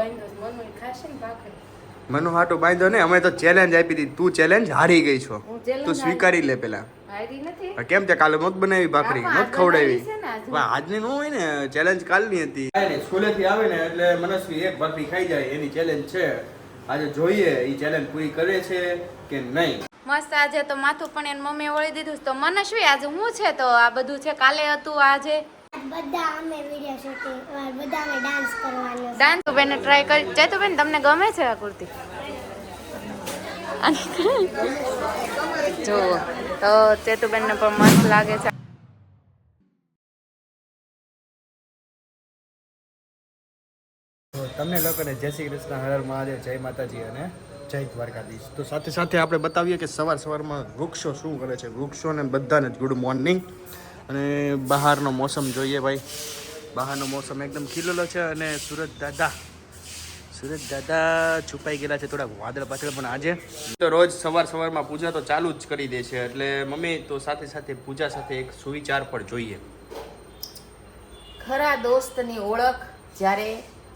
બાંધ્યો મનુ ખાશે ને ભાખરી. મનુ હાટું બાંધ્યો ને અમે તો ચેલેન્જ આપી દીધી. તું ચેલેન્જ હારી ગઈ છો. તું સ્વીકારી લે પેલા. હારી નથી. આ કેમ તે કાલે નહોત બનાવી ભાખરી? હા, ખવડાવી. છે ને આજે. આજની નો હોય ને ચેલેન્જ કાલની હતી. સ્કૂલે થી આવે ને એટલે મનસ્વી એક ભાખરી ખાઈ જાય એની ચેલેન્જ છે. આજે જોઈએ એ ચેલેન્જ પૂરી કરે છે કે નહીં. મસ્ત આજે તો માથું પણ એની મમ્મીએ વળી દીધું તો મને શું આજે હું છે? તો આ બધું છે કાલે હતું આજે? બધા અમે વીડિયો શૂટિંગ બધા અમે ડાન્સ કરવાનો ડાન્સ બેન ટ્રાય કરી. ચેતુબેન તમને ગમે છે આ કુર્તી? જો તો ચેતુબેનને પણ મસ્ત લાગે છે. તમને લોકોને જય શ્રી કૃષ્ણ હર હર મહાદેવ જય માતાજી અને જય દ્વારકાધીશ. તો સાથે સાથે આપણે બતાવીએ કે સવાર સવારમાં વૃક્ષો શું કરે છે? વૃક્ષોને બધાને જ ગુડ મોર્નિંગ અને બહારનો મોસમ જોઈએ ભાઈ. બહારનો મોસમ એકદમ ખીલેલો છે અને સુરત દાદા સુરત દાદા છુપાઈ ગયેલા છે થોડાક વાદળ પાછળ પણ આજે. તો રોજ સવાર સવારમાં પૂજા તો ચાલુ જ કરી દે છે એટલે મમ્મી તો સાથે સાથે પૂજા સાથે એક સુવિચાર પણ જોઈએ. ખરા દોસ્તની ઓળખ જ્યારે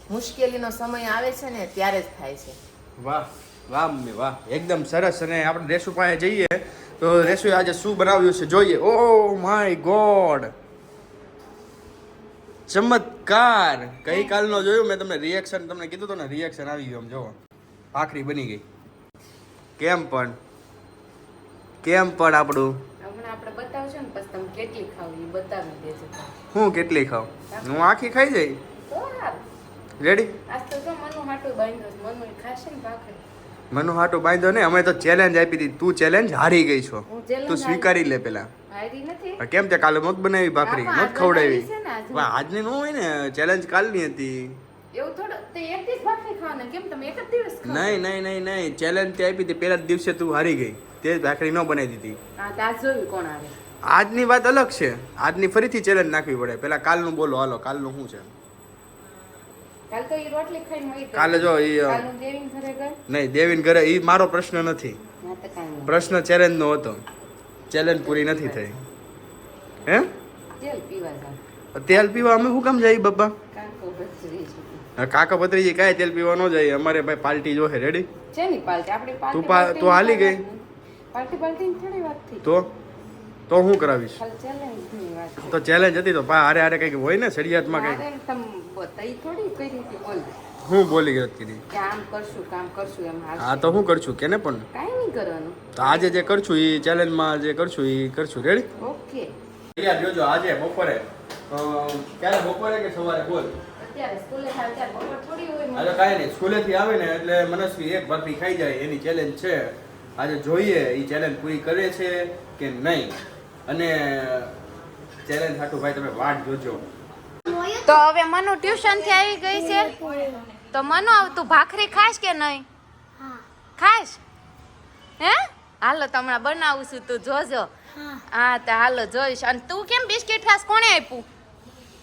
મુશ્કેલીનો સમય આવે છે ને ત્યારે જ થાય છે. વાહ વાહ મમ્મી વાહ. એકદમ સરસ. અને આપણે રેસુ પાસે જઈએ તો રેશુએ આજે શું બનાવ્યું છે? જોઈએ. ઓ માય ગોડ ચમત્કાર. ગઈ કાલનો જોયું મેં તમને રિએક્શન તમને કીધું હતું ને રિએક્શન આવી ગયું આમ જોવો આખરી બની ગઈ. કેમ પણ? કેમ પણ આપણું? હું કેટલી ખાવ હું આખી ખાઈ જઈ રેડી આજ તો મનુ હાટું બાંધ્યો મનુ ખાશે ને ભાખરી. મનુ હાટો બાંધો ને અમે તો ચેલેન્જ આપી દીધી. તું ચેલેન્જ હારી ગઈ છો. તું સ્વીકારી લે પેલા. કેમ તે કાલે નહોત બનાવી ભાખરી? હા, ખવડાવી. આજની નો હોય ને ચેલેન્જ કાલની હતી. નહીં નહીં નહીં નહીં. ચેલેન્જ તે આપી હતી પેલા જ દિવસે તું હારી ગઈ. તે ભાખરી ન બનાવી દીધી. આજની વાત અલગ છે. આજની ફરીથી ચેલેન્જ નાખવી પડે. પેલા કાલનું બોલો હાલો કાલનું શું છે? કાલ તો ઈ રોટલી ખાઈને વહી કાલે જો ઈ, દેવીન ઘરે ગઈ. નહીં દેવીન ઘરે એ મારો પ્રશ્ન નથી. પ્રશ્ન ચેલેન્જ નો હતો. ચેલેન્જ પૂરી નથી થઈ. હે? તેલ પીવા તેલ પીવા અમે શું કામ જઈએ બાપા? કાંકો ભત્રીજી. કાંઈ તેલ પીવા ન જાય. અમારે ભાઈ પાર્ટી જોશે રેડી છે ની પાલટી? આપણી પાલટી તું તું હાલી ગઈ? પાલટી પાલટી થોડી વાત થઈ. તો? તો હું કરાવીશ? તો ચેલેન્જ હતી તો પા હારે હારે કંઈક હોય ને સળિયાતમાં કંઈક? હું બોલી ગયો કીધી. કામ કરશું કામ કરશું એમ હા તો હું કરશું કેને પણ? કાઈ નહીં કરવાનું. તો આજે જે કરશું એ ચેલેન્જમાં જે કરશું એ કરશું. રેડી ઓકે યાર જોજો આજે બપોરે. ક્યારે બપોરે કે સવારે? બોલ. અત્યારે સ્કૂલે થાય ત્યારે બપોર થોડી હોય આજે મને. કાંઈ નહીં. સ્કૂલેથી આવે ને એટલે મનસ્વી એક ભરતી ખાઈ જાય. એની ચેલેન્જ છે. આજે જોઈએ એ ચેલેન્જ પૂરી કરે છે કે નહીં? અને ચેલેન્જ હાટું ભાઈ તમે વાટ જોજો. તો હવે મનુ ટ્યુશનથી આવી ગઈ છે? તો મનુ આવ તું ભાખરી ખાશ કે નહીં? ખાશ હે? હાલો તો હમણાં બનાવું છું તું જોજો. હા. તો હાલો જોઈશ. અને તું કેમ બિસ્કિટ ખાસ કોણે આપ્યું?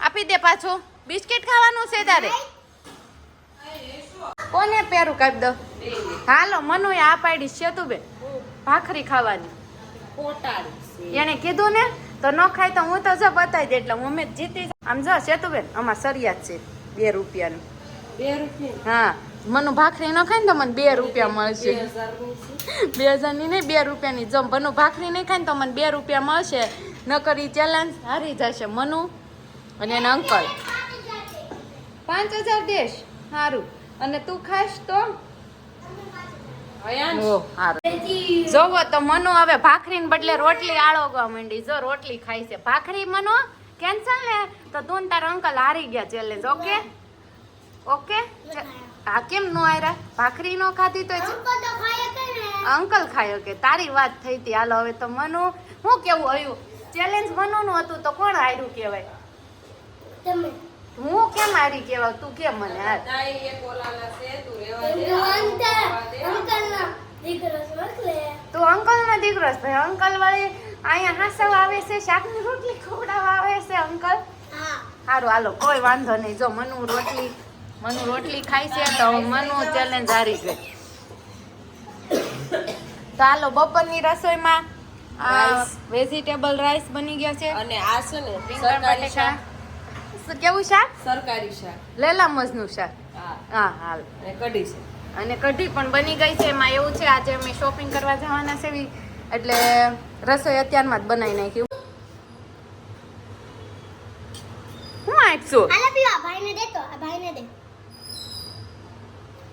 આપી દે પાછું. બિસ્કિટ ખાવાનું છે તારે? કોને પેરું કાપી દો? હાલો મનુ આ પાડી છે તું બે. ભાખરી ખાવાની. એને કીધું ને તો ન ખાય તો હું તો જો બતાવી દે એટલે હું અમે જીતી આમ જો સેતુબેન અમાર સરિયાત છે બે રૂપિયાનું. બે રૂપિયા? હા મને ભાખરી ન ખાય ને તો મને બે રૂપિયા મળશે. બે હજારની નહીં બે રૂપિયાની. જો મનુ ભાખરી નહીં ખાય ને તો મને બે રૂપિયા મળશે. નકર એ ચેલેન્જ હારી જશે મનુ અને એના અંકલ. પાંચ હજાર દેશ સારું અને તું ખાશ તો? જોવો તો મનુ હવે ભાખરી ને બદલે રોટલી આળોગવા માંડી. જો રોટલી ખાય છે. ભાખરી મનુ? કેન્સલ ને? તો તું તારા અંકલ હારી ગયા ચેલેન્જ ઓકે? ઓકે? હા કેમ નો આયરા ભાખરી નો ખાધી તો અંકો ખાય કે અંકલ ખાયો કે તારી વાત થઈ હતી. હાલો હવે તો મનુ હું કેવું આવ્યું ચેલેન્જ મનુ નું હતું તો કોણ હાર્યું કહેવાય? તમે. હું કેમ હારી કેવા તું કેમ મને આ તાઈ એક ઓલાના છે તું રહેવા દે. અંકલ. દીકરો એટલે તું અંકલ નો દીકરો છે. ભાઈ અંકલ વાળી અહીંયા હાસવ આવે છે શાકની રોટલી ખવડાવવા આવે છે અંકલ. હા. સારું હાલો કોઈ વાંધો નહીં. જો મનુ રોટલી મનુ રોટલી ખાય છે તો મનુ ચેલેન્જ હારી ગઈ. તો હાલો બપોરની રસોઈમાં. વેજીટેબલ રાઈસ બની ગયા છે. અને આ છે ને રીંગણ સરકારી બટેકા. કેવું શાક? સરકારી શાક. લેલા મજનું શાક. હા. હા હાલ. અને કઢી છે. અને કઢી પણ બની ગઈ છે. એમાં એવું છે આજે અમે શોપિંગ કરવા જવાના છે એટલે રસોઈ અત્યારમાં જ બનાવી નાખ્યું હું આઠસો હાલે પીવા ભાઈને દે તો આ ભાઈને દે.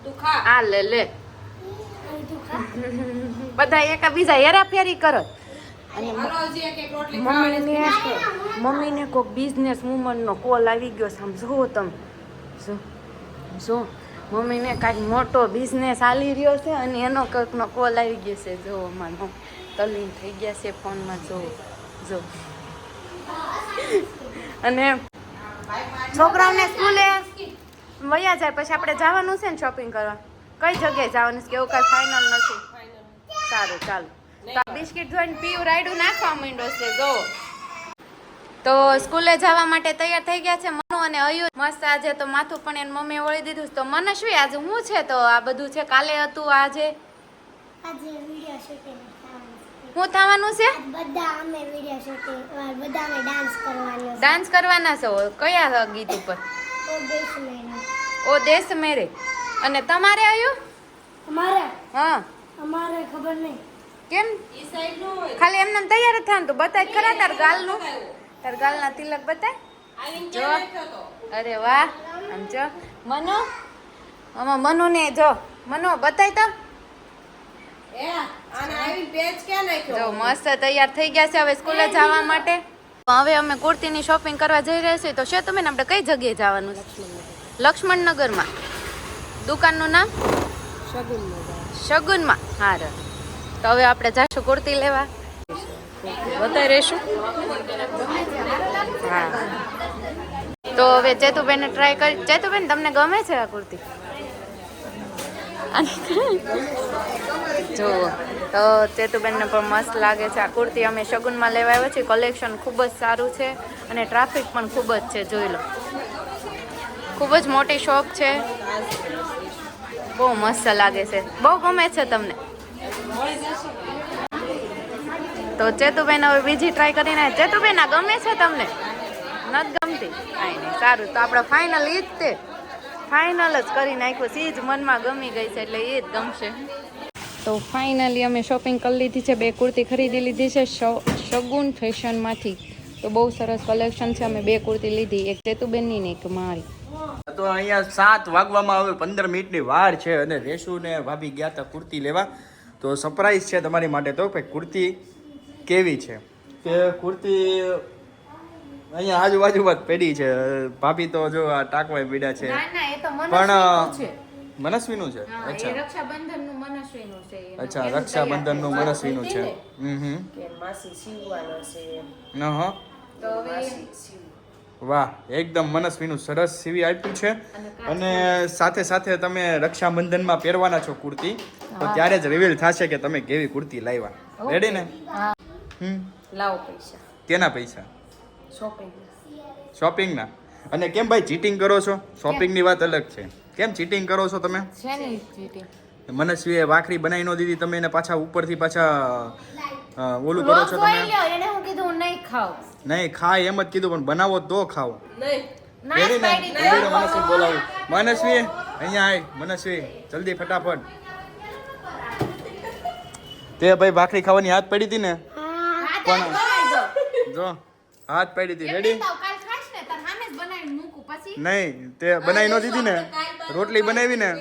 તું ખા. આ લે લે. બધા એકા ખા હેરાફેરી કરો. અને મમ્મીને મમ્મીને કોઈક બિઝનેસ વુમનનો કોલ આવી ગયો છે. આમ જુઓ તમે. જો જો મમ્મીને કાંઈક મોટો બિઝનેસ હાલી રહ્યો છે અને એનો કંઈકનો કોલ આવી ગયો છે. જો મારો તલીન થઈ ગયા છે ફોનમાં. જુઓ. જો અને છોકરાઓને સ્કૂલે વયા જાય પછી આપણે જવાનું છે ને શોપિંગ કરવા? કઈ જગ્યાએ જવાનું છે? કે એવું કાંઈ ફાઇનલ નથી? સારું ચાલો. તો આ બિસ્કિટ જોઈને પીવું રાયડું નાખવા માંડ્યો છે જો. તો સ્કૂલે જવા માટે તૈયાર થઈ ગયા છે મનુ અને અયુ મસ્ત આજે તો માથું પણ એની મમ્મીએ વળી દીધું તો મને શું આજે હું છે તો આ બધું છે? કાલે હતું આજે? હું થવાનું છે. શું થવાનું છે? આજ બધા અમે વિડિયો શૂટિંગ બધા અમે ડાન્સ કરવાનો છે. ડાન્સ કરવાના છો? કયા ગીત ઉપર? ઓ દેશ મેનો ઓ દેશ મેરે. અને તમારે આયુ અમારે? હા. અમારે ખબર નહીં. કેમ? ઈ સાઈડ નો હોય. ખાલી એમને તૈયાર જ થવાનું તો બતાય ખરા તાર ગાલનું? તાર ગાલના તિલક બતાય? જો. ક્યાં નાખ્યો તો? અરે વાહ. આમ જો. મનો? આમાં મનુ ને જો. મનો બતાય તો. એ આને આવીને પેચ ક્યાં નાખ્યો? જો મસ્ત તૈયાર થઈ ગયા છે હવે સ્કૂલે જવા માટે. હવે અમે કુર્તીની શોપિંગ કરવા જઈ રહ્યા છીએ. તો છે તમે ને આપણે કઈ જગ્યાએ જવાનું? છે લક્ષ્મણનગરમાં દુકાનનું નામ? શગુનમાં. હા રે. તો હવે આપણે જાશું કુર્તી લેવા. બતાવી રહીશું? હા. તો હવે ચેતુબેને ટ્રાય કરી ચેતુબેન, તમને ગમે છે આ કુર્તી? જો તો ચેતુબેનને પણ મસ્ત લાગે છે આ કુર્તી. અમે શગુનમાં લેવા આવ્યા છીએ. કલેક્શન ખૂબ જ સારું છે અને ટ્રાફિક પણ ખૂબ જ છે, જોઈ લો. ખૂબ જ મોટી શોપ છે. બહુ મસ્ત લાગે છે. બહુ ગમે છે તમને? તો ચેતુબેન હવે બીજી ટ્રાય કરીને ચેતુબેન આ ગમે છે તમને? નથી ગમતી? કાંઈ નહીં સારું. તો આપણે ફાઇનલ ઈ જ તે. ફાઇનલ જ કરી નાખ્યું. છે એ જ મનમાં ગમી ગઈ છે એટલે એ જ ગમશે. તો ફાઇનલી અમે શોપિંગ કરી લીધી છે. બે કુર્તી ખરીદી લીધી છે શગુન ફેશનમાંથી તો બહુ સરસ કલેક્શન છે. અમે બે કુર્તી લીધી. એક ચેતુબેનની ને એક મારી. તો અહીંયા સાત વાગવામાં હવે પંદર મિનિટની વાર છે અને રેશુ ને ભાભી ગયા હતા કુર્તી લેવા. તો સરપ્રાઈઝ છે તમારી માટે તો ભાઈ કુર્તી કેવી છે? કે કુર્તી અહીંયા આજુબાજુમાં જ પડી છે. ભાભી તો જો આ ટાંકવાય પીડા છે. ના ના એ તો પણ મનસ્વીનું છે. અચ્છા. રક્ષાબંધનનું મનસ્વીનું છે. અચ્છા રક્ષાબંધનનું મનસ્વીનું છે. હમ હમ. કે માસી સીવવાનો છે તો હવે વાહ એકદમ મનસ્વીનું સરસ સીવી આપ્યું છે. અને સાથે સાથે તમે રક્ષાબંધનમાં પહેરવાના છો કુર્તી. તો ત્યારે જ રિવીલ થશે કે તમે કેવી કુર્તી લાવ્યા. રેડી ને? હમ. લાવો પૈસા. કેના પૈસા? શોપિંગ શોપિંગના અને કેમ ભાઈ ચીટિંગ કરો છો? શોપિંગની વાત અલગ છે. કેમ ચીટિંગ કરો છો તમે? મનસ્વીએ વાખરી બનાવી ન દીધી તમે એને પાછા ઉપરથી પાછા ઓલું કરો છો તમે? એને હું કીધું નહીં ખાવ નહીં ખાય એમ જ કીધું પણ બનાવો તો ખાઓ. નહીં. મનસ્વી બોલાવું. મનસ્વી અહીંયા આય મનસ્વી. જલ્દી ફટાફટ. તે ભાઈ ભાખરી ખાવાની હાથ પડી હતી ને? પણ- જ હાથ પડી હતી. રેડી નહીં તો કાલ ખાઈશ ને તાર સામે જ બનાવીને મૂકું. પછી? નહીં તે બનાવી ન દીધી ને. રોટલી બનાવી ને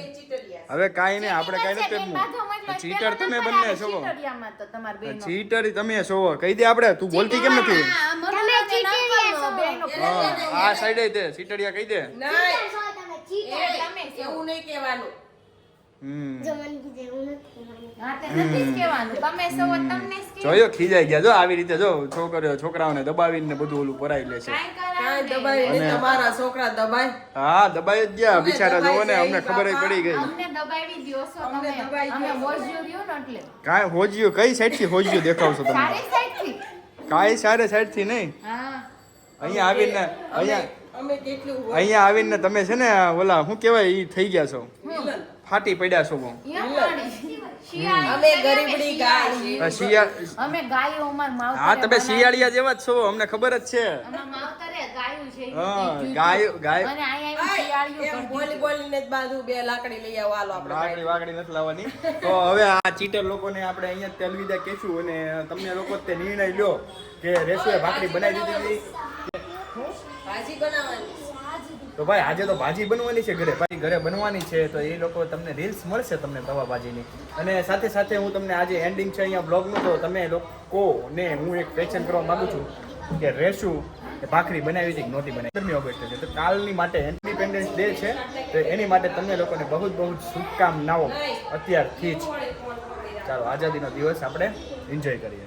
હવે કાંઈ નહીં આપણે કાંઈ નથી ચીટર તમે બંને છો. આવે ચીટરિયામાં તો તમાર બેનો. ચીટર તમે છો. કહી દે આપણે તું બોલતી કેમ નથી? હા, આ મનુ દે ચીટરિયા નકલનો છો. બેનો. હા આ સાઈડે તે ચીટડિયા કહી દે. એવું નહીં કહેવાનું. જોયો ખીજાઈ ગયા. જો આવી રીતે જો છોકરીઓ છોકરાઓને દબાવીને બધું ઓલું ભરાઈ લે છે. નહીં તમારા છોકરા દબાઈ હા દબાઈ જ ગયા બિચારા જોવો ને અમને ખબર બાપા. પડી ગઈ. અમને દબાવી દ્યો છો અમને તમે. અમે છો. હોજ્યું ને એટલે. કાંઈ હોજ્યું કઈ સાઈડથી હોજ્યું દેખાવશો તમે? સારી સારે સાઈડથી નહીં. હા. અહીંયા આવીને અહીંયા અમે કેટલું અહીંયા આવીને તમે છે ને ઓલા શું કહેવાય ઈ થઈ ગયા છો? ફાટી પડ્યા છો બહુ. અમે ગરીબડી શિયાળી. અમે ગાયો અમાર માવતરે હા તમે. શિયાળિયા જેવા જ છો અમને ખબર જ છે. અમાર માવતરે ગાયું છે હા, ગાયો- ગાય અને અહીંયા આવીને એમ બોલી બોલીને જ બાંધું બે લાકડી લઈ આવો હાલો આપણે વાગડી વાગડી નથી લાવવાની. તો હવે આ ચીટર લોકોને આપણે અહીંયા જ તેલવિદા કહેશું અને તમને લોકો તે નિર્ણય લ્યો કે રેસુએ ભાખરી બનાવી દીધી હતી. ભાજી બનાવવાની. તો ભાઈ, આજે તો ભાજી બનવાની છે ઘરે. ભાઈ, ઘરે બનવાની છે તો એ લોકો તમને રીલ્સ મળશે તમને તવા ભાજીની. અને સાથે સાથે હું તમને આજે એન્ડિંગ છે અહીંયા બ્લોગનું તો તમે લોકો ને હું એક ક્વેશ્ચન કરવા માગું છું કે રેશું ભાખરી બનાવી હતી કે નહોતી બનાવી? પંદરમી ઓગસ્ટ છે. તો કાલની માટે ઇન્ડિપેન્ડન્સ ડે છે, તો એની માટે તમને લોકોને બહુ જ બહુ જ શુભકામનાઓ અત્યારથી જ. ચાલો, આઝાદીનો દિવસ આપણે એન્જોય કરીએ.